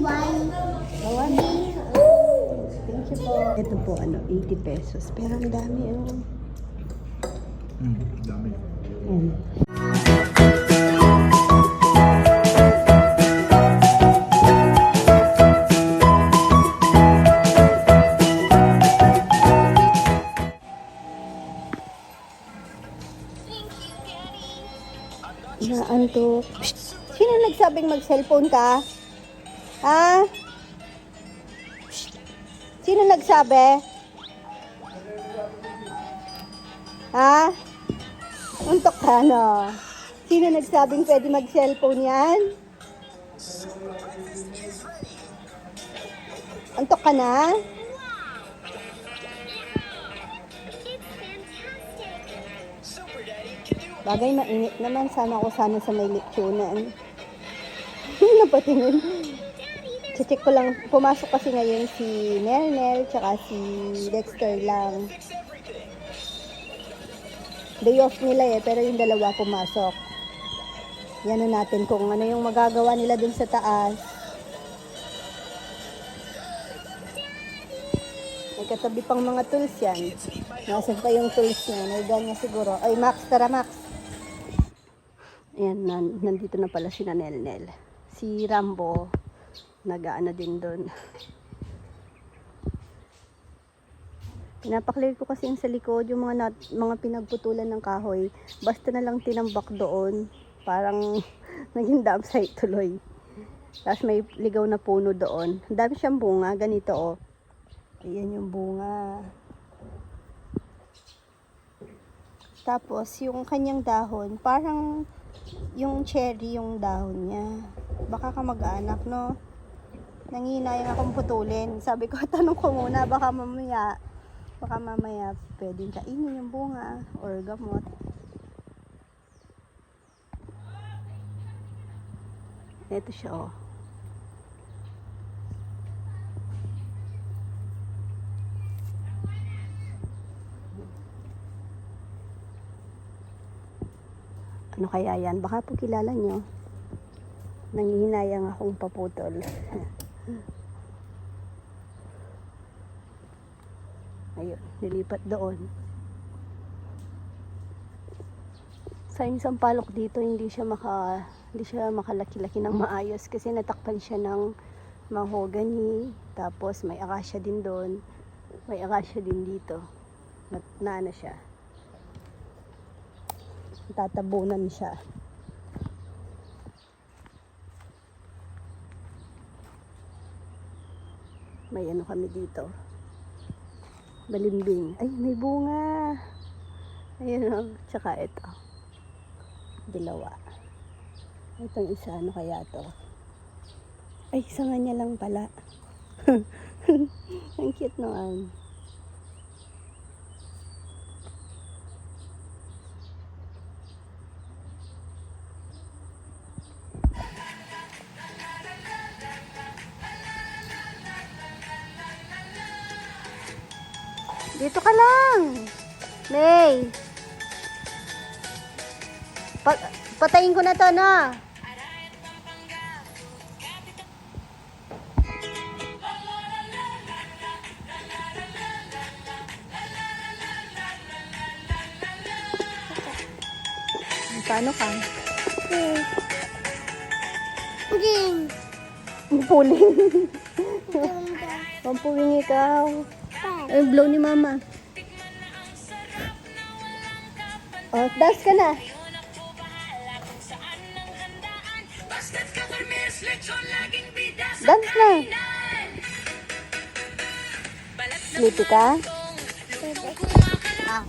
Thank you po. Ito po, ano, 80 pesos. Pero ang dami, ano. Mm, dami. Mm. Naantok. Sino nagsabing mag-cellphone ka? Ha? Sino nagsabi? Ha? Untok ka, no? Sino nagsabing pwede mag-cellphone yan? Antok ka na? Bagay mainit naman. Sana ako sana sa may leksyonan. Napatingin. Check ko lang. Pumasok kasi ngayon si Nel Nel tsaka si Dexter lang. Day off nila eh, pero yung dalawa pumasok. Yan na natin kung ano yung magagawa nila dun sa taas. May katabi pang mga tools yan. Nasaan pa yung tools niya? May niya siguro. Ay, Max, tara Max. Ayan, nan nandito na pala si Nel Nel. Si Rambo, nag-ano din doon. Pinapaklear ko kasi yung sa likod, yung mga, nat, mga pinagputulan ng kahoy. Basta na lang tinambak doon. Parang naging dam site tuloy. Tapos may ligaw na puno doon. Dami siyang bunga, ganito oh. Ayan yung bunga. Tapos, yung kanyang dahon, parang yung cherry yung dahon niya. Baka ka mag-anak, no? Nanginayang akong putulin. Sabi ko, tanong ko muna, baka mamaya, baka mamaya pwedeng kainin yung bunga or gamot. Ito siya, oh. Ano kaya yan? Baka po kilala nyo. Nangihinayang akong paputol. Ayun, nilipat doon. Sa yung sampalok dito, hindi siya maka hindi siya makalaki-laki ng maayos kasi natakpan siya ng mahogany, tapos may akasya din doon. May akasya din dito. Na, na ano siya. Tatabunan siya. May ano kami dito. Balimbing. Ay, may bunga. Ayun o. Tsaka ito. Dilawa. Itong isa, ano kaya to? Ay, isa nga niya lang pala. Ang cute naman. Ko na. Paano ka? Pudding. Puling. Pampuling ikaw. Ay, blow ni mama. Oh, dance ka na. Dance na. Sleepy ka? Ah.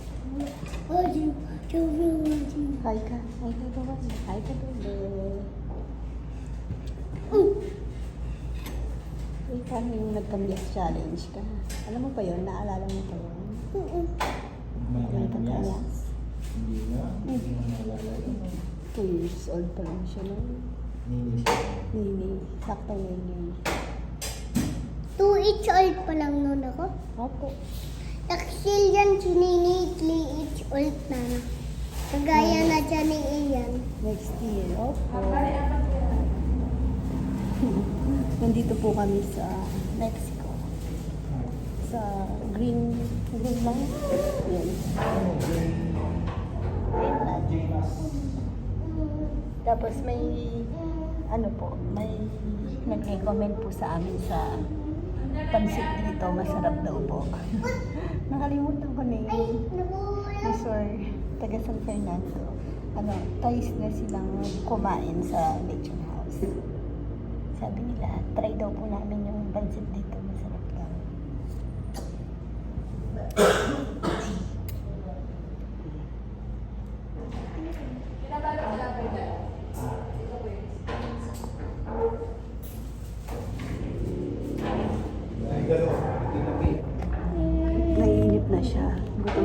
Hi ka. Hi ka ba? Hi ka ba? Uy, paano yung nagka-mix challenge ka? Alam mo pa yun? Naalala mo pa yun? Yung pagka-mix? Hindi na. Hindi na naalala yun. Two years old pa lang siya Ninis. Nini. Sakto nini. Two each old pa lang noon ako. Opo. Taksil yan si Nini, three each old na. Kagaya na dyan ni Ian. Next year. Opo. Nandito po kami sa Mexico. Sa Green, Green Line. Yun. Tapos may, ano po, may nag-recommend po sa amin sa pansit dito. Masarap daw po. Nakalimutan ko na yung ni Sir taga San Fernando. Ano, ties na silang kumain sa lechon house. Sabi nila, try daw po namin yung pansit dito.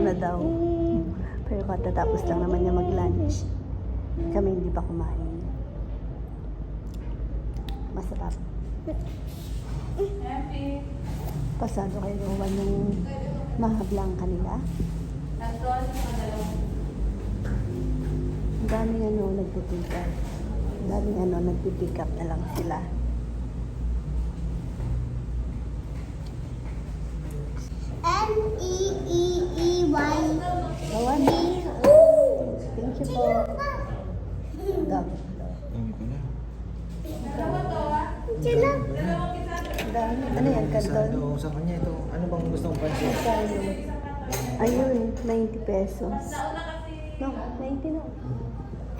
Na daw. Pero katatapos lang naman niya mag-lunch. Kami hindi pa kumain. Masarap. Pasado kay Rowan yung mahablang kanila. Ang daming ano, nagpipick up. Ang daming ano, nagpipick up na lang sila. Rowan, thank you po. Dami. Dami ko na. Ang dami. Ano yan, Sa, kanton? ano, sa ito, ano bang gusto mong pansin? Ayun, 90 pesos. No, 90 no.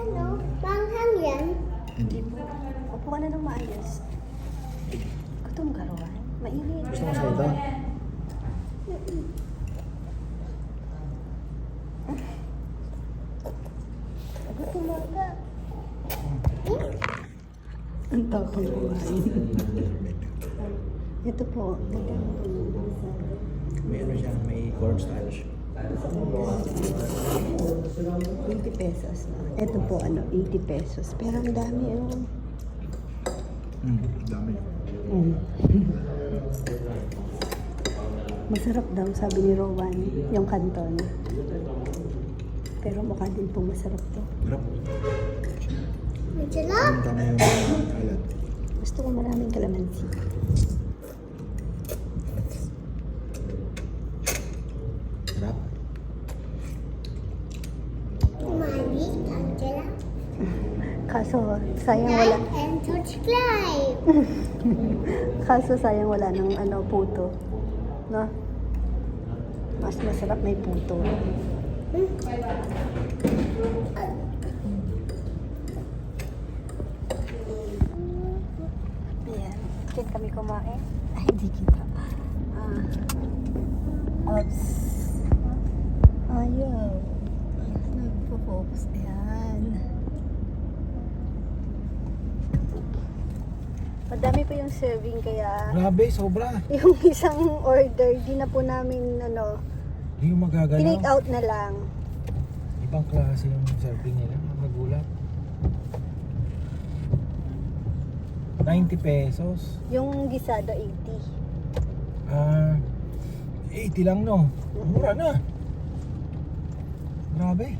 Ano? Panghang yan? Hindi po. Upo ka na ng ka, Rowan. Mainit. Gusto mo sa ito? Gutom na ka. Ang tapang kumain. Ito po, ganda isa. May ano siya, may cornstarch. 80 pesos. Ito po, ano, 80 pesos. Pero ang dami, ano. Hmm, dami. Mm. Masarap daw, sabi ni Rowan, yung kanton. Pero mukha din po masarap to. Punta na yung kalat. Gusto ko maraming kalamansi. Sarap. Mali. Angela. Kaso, sayang wala. Like and subscribe. Kaso sayang wala ng ano, puto. No? Mas masarap may puto. Ayan. Diyan kami kumain. Ay, hindi kita. Ah. Ops. Ayaw. Nagpo-focus. Ayan. Madami po yung serving kaya Grabe, sobra. yung isang order, di na po namin ano, Hindi yung magagalaw. tinake out na lang. Ibang klase yung serving nila. Magulat. 90 pesos. Yung gisado 80. Ah, 80 lang no. Mura na. Grabe.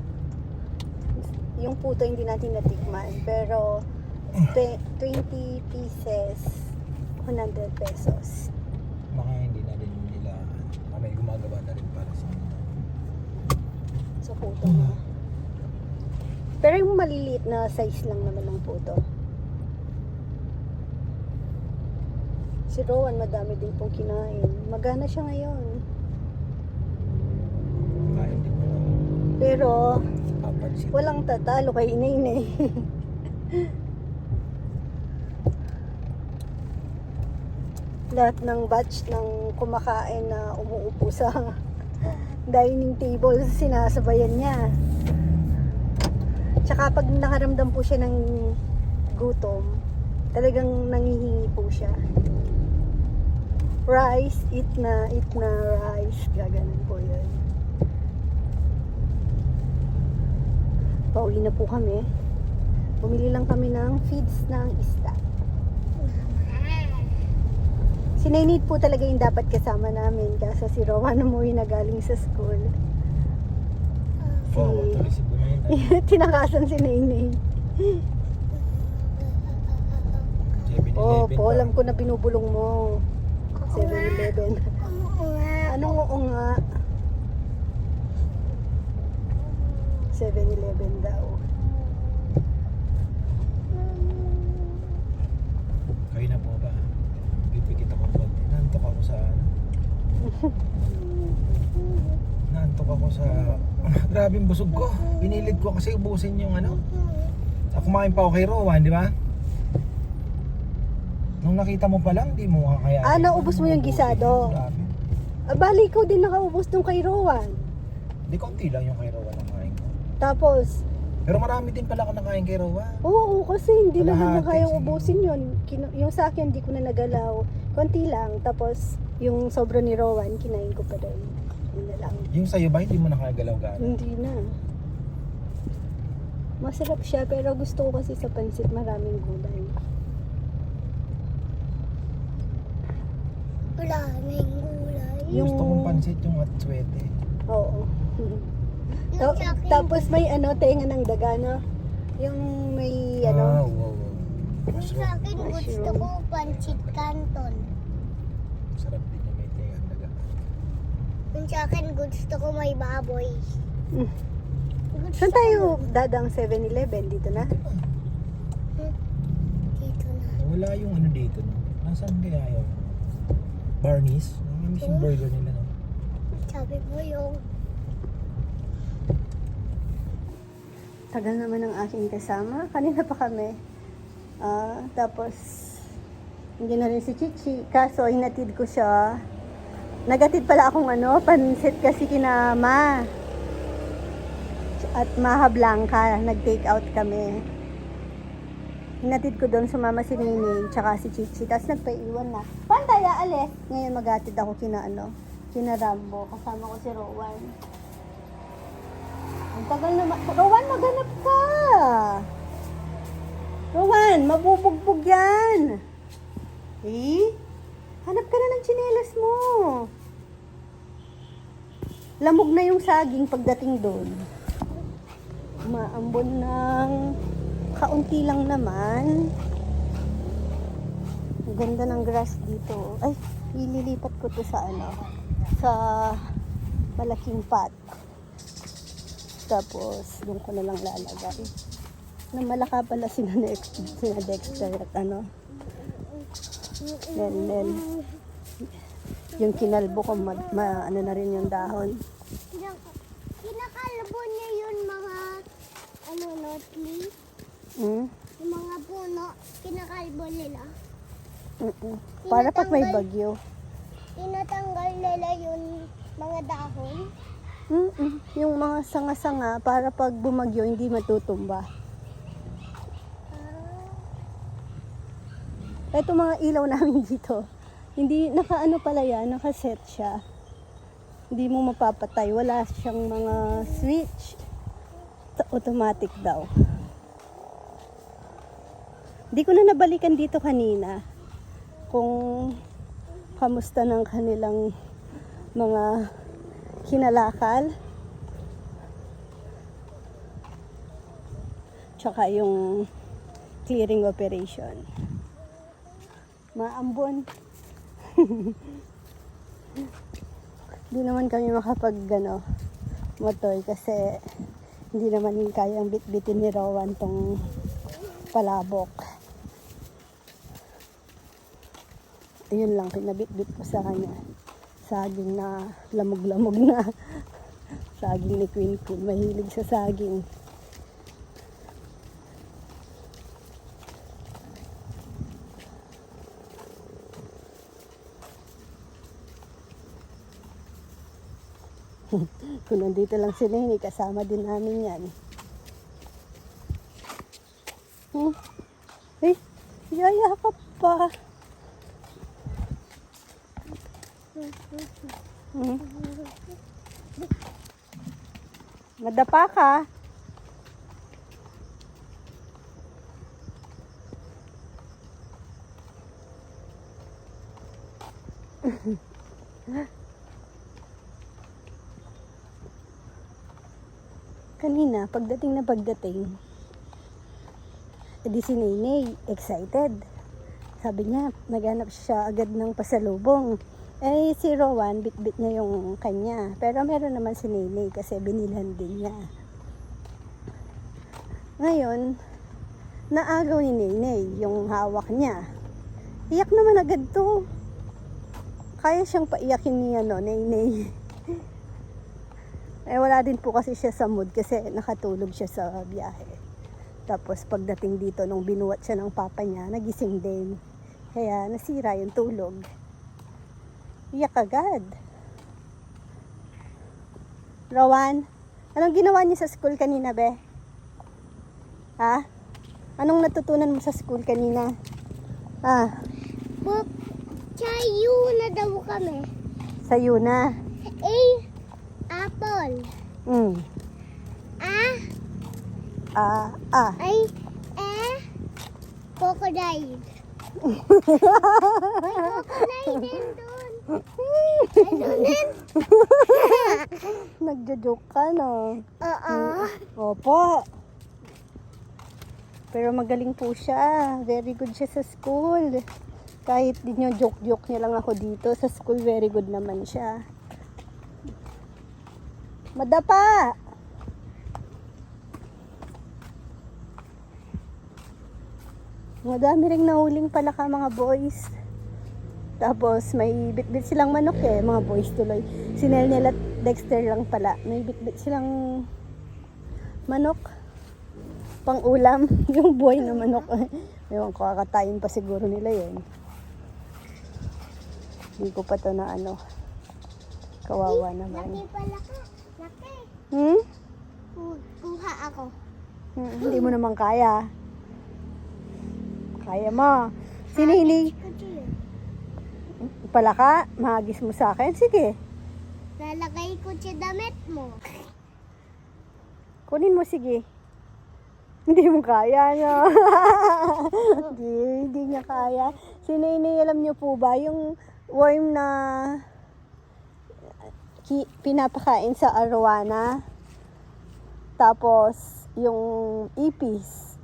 Yung puto hindi natin natikman, pero twe- 20 pieces, 100 pesos. Baka hindi na rin nila, may gumagawa na rin para sa mga. So puto na. Pero yung maliliit na size lang naman ng puto. Si Rowan madami din pong kinain. Magana siya ngayon. Kain din Pero papansin. walang tatalo kay Inay Lahat ng batch ng kumakain na umuupo sa dining table, sinasabayan niya. Tsaka pag nakaramdam po siya ng gutom, talagang nangihingi po siya. Rice, eat na, eat na rice. Gaganon po yun. Pauwi na po kami. Bumili lang kami ng feeds ng isda. Si Nainit po talaga yung dapat kasama namin kasi si Rowan umuwi na galing sa school. Si... Oh. Tinakasan si Oh, Opo, ba? alam ko na binubulong mo. 7-Eleven. Oo nga. Anong oo nga? 7-Eleven daw. Kayo na po ba? Pipikit ako konti. Nantok ako sa ano. Nantok ako sa... Grabe yung busog ko. Pinilit ko kasi ubusin yung ano. Sa kumain pa ako kay Rowan, di ba? Nung nakita mo pa lang, di mo makakaya. Ah, naubos mo yung gisado? Grabe. Ah, bali ikaw din nakaubos nung kay Rowan. Di konti lang yung kay Rowan ang kain ko. Tapos, Pero marami din pala ako nakain kay Rowan. oo, kasi hindi naman na Kalahati, kayang sige. ubusin yun. Kinu- yung sa akin, hindi ko na nagalaw. Konti lang. Tapos, yung sobra ni Rowan, kinain ko pa rin. Yun na lang. Yung sa'yo ba, hindi mo nakagalaw-galaw? Hindi na. Masarap siya, pero gusto ko kasi sa pansit maraming gulay. Maraming gulay. Yung- Gusto kong pansit yung at swete. Oo. Yung Ta- sa akin, tapos may ano, tenga ng daga, no? Yung may ano, Ah, wow, wow. yung sa akin gusto ko pancit canton. Sarap din yung may tingang daga. Yung sa akin gusto ko may baboy. Mm. Gusto Saan tayo dadang 7-Eleven? Dito na? Dito na. Wala yung ano dito, no? Nasaan kaya yung Barney's? Nakamiss yung burger nila, no? Sabi mo yung Tagal naman ng aking kasama. Kanina pa kami. Ah, tapos, hindi na rin si Chichi. Kaso, hinatid ko siya. Nagatid pala akong ano, pansit kasi kinama. At Maha Blanca, nag-take out kami. Hinatid ko doon, sumama si Nini, tsaka si Chichi. Tapos nagpaiwan na. Pantay, aalis. Ngayon magatid ako kina ano, kina Rambo. Kasama ko si Rowan. Ang tagal naman. Rowan, maganap ka! Rowan, mabubugbog yan! Eh? Hanap ka na ng tsinelas mo. Lamog na yung saging pagdating doon. Maambon ng kaunti lang naman. Ganda ng grass dito. Ay, ililipat ko to sa ano, sa malaking pot. Tapos, doon ko na lang lalagay. Na malaka pala Dex, sina Dexter at ano. Then, then, yung kinalbo ko, ma, ma- ano na rin yung dahon. Kinak- kinakalbo niya yun mga ano notly. Mm? Yung mga puno, kinakalbo nila. Mm-mm. Para pag may bagyo. Tinatanggal nila yung mga dahon. Mm-mm. Yung mga sanga-sanga, para pag bumagyo, hindi matutumba. Ah, Ito mga ilaw namin dito. Hindi, nakaano pala yan, nakaset siya. Hindi mo mapapatay. Wala siyang mga switch. Automatic daw. Hindi ko na nabalikan dito kanina kung kamusta ng kanilang mga kinalakal. Tsaka yung clearing operation. Maambon. Hindi naman kami makapag ano, motor kasi hindi naman kayang bit-bitin ni Rowan tong palabok. Ayun lang, pinabit-bit ko sa kanya. Saging na lamog-lamog na. Saging ni Queen Queen. Mahilig sa saging. Kung nandito lang si Nene, kasama din namin yan. Hmm? Eh, yaya ka pa. Hmm? Madapa ka. Kanina, pagdating na pagdating, edi si Nene, excited. sabi niya, naghanap siya agad ng pasalubong. Eh, si Rowan, bit-bit niya yung kanya. Pero meron naman si Nene kasi binilhan din niya. Ngayon, naagaw ni Nene yung hawak niya. Iyak naman agad to. Kaya siyang paiyakin ni ano, Nene. eh, wala din po kasi siya sa mood kasi nakatulog siya sa biyahe. Tapos pagdating dito nung binuwat siya ng papa niya, nagising din. Kaya nasira yung tulog. Iyak agad. Rowan, anong ginawa niyo sa school kanina, be? Ha? Anong natutunan mo sa school kanina? Ah, Book, chayu na daw kami. sa'yo na. A, apple. Mm. A, Ah, ah. ay, eh, crocodile. Crocodile din? Nagjo-joke ka, no? Oo. Opo. Pero magaling po siya. Very good siya sa school. Kahit di nyo joke-joke niya lang ako dito, sa school very good naman siya. Madapa! Madami ring nahuling pala ka mga boys. Tapos may bitbit silang manok eh, mga boys tuloy. Si Nelnel at Dexter lang pala. May bitbit silang manok. Pang ulam. Yung buhay na manok. Ewan ko, kakatayin pa siguro nila yun. Hindi ko pa to na ano. Kawawa naman. Laki pala ka. Laki. Hmm? Ku- Kuha ako. Hmm, Hindi mo naman kaya. Kaya mo. Sinili. Ito yun. Pala ka, mahagis mo sa akin. Sige. Lalagay ko sa damit mo. Kunin mo, sige. Hindi mo kaya, no? hindi, hindi niya kaya. Si Nene, alam niyo po ba, yung worm na ki, pinapakain sa arwana, tapos yung ipis,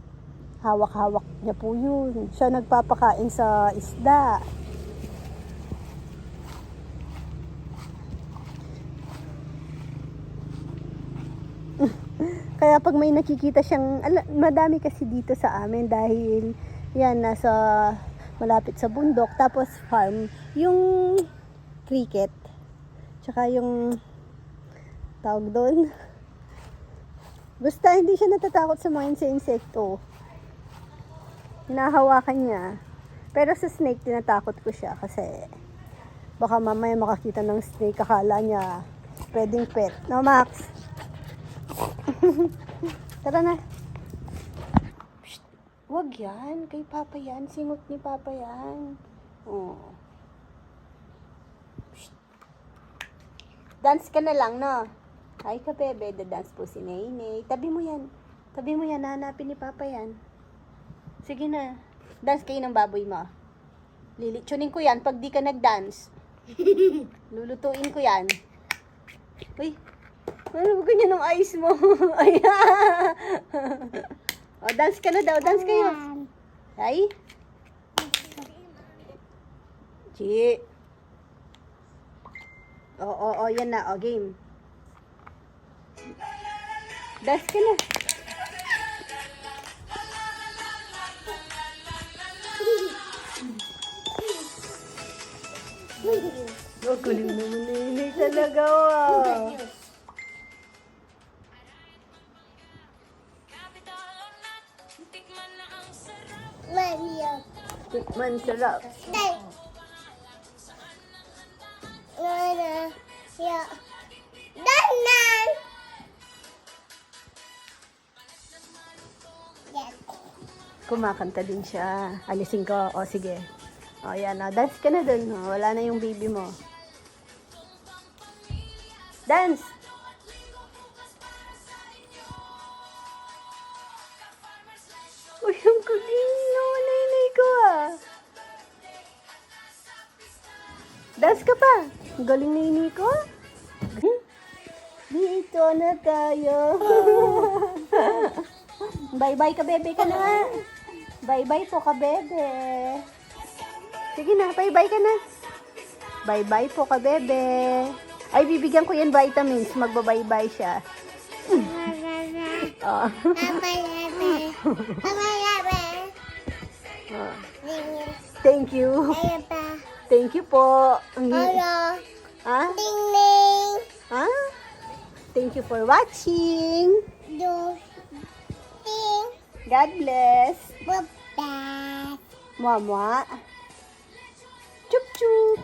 hawak-hawak niya po yun. Siya nagpapakain sa isda. Kaya pag may nakikita siyang, ala, madami kasi dito sa amin dahil yan, nasa malapit sa bundok. Tapos farm, yung cricket, tsaka yung tawag doon. Basta hindi siya natatakot sa mga inse-insekto. Hinahawakan niya. Pero sa snake, tinatakot ko siya kasi baka mamaya makakita ng snake, akala niya pwedeng pet. No, Max? Tara na. Psst. Wag yan. Kay Papa yan. Singot ni Papa yan. Oh. Psst. Dance ka na lang, no? Hi ka, bebe. Da-dance po si Nene. Tabi mo yan. Tabi mo yan. Hanapin ni Papa yan. Sige na. Dance kayo ng baboy mo. Lilitsunin ko yan pag di ka nag-dance. Lulutuin ko yan. Uy, ano ba ganyan ng eyes mo? Ayan. o, dance ka na daw. Dance kayo. Ay. Chi. Oo, oo, oo, yan na. O, game. Dance ka na. Oh, kuling naman nini talaga, ah. Tikman sarap. Dai. Nana. Ya. Danan. Kumakanta din siya. Alisin ko. O, sige. O, yan. O, dance ka na dun. O, wala na yung baby mo. Dance! Galing nanay ko. Hmm? Dito na tayo. Bye-bye ka, bebe ka na. Bye-bye po ka, bebe. Sige na, bye-bye ka na. Bye-bye po ka, bebe. Ay, bibigyan ko yan vitamins. Magba-bye-bye siya. Oh. Thank you. Thank you po. Hello. Ha? Ding ding. Ha? Thank you for watching. Do. Ding. God bless. Bye. Mama. Chup chup.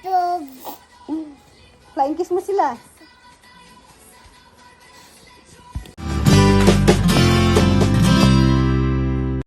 Do. Flying kiss mo sila.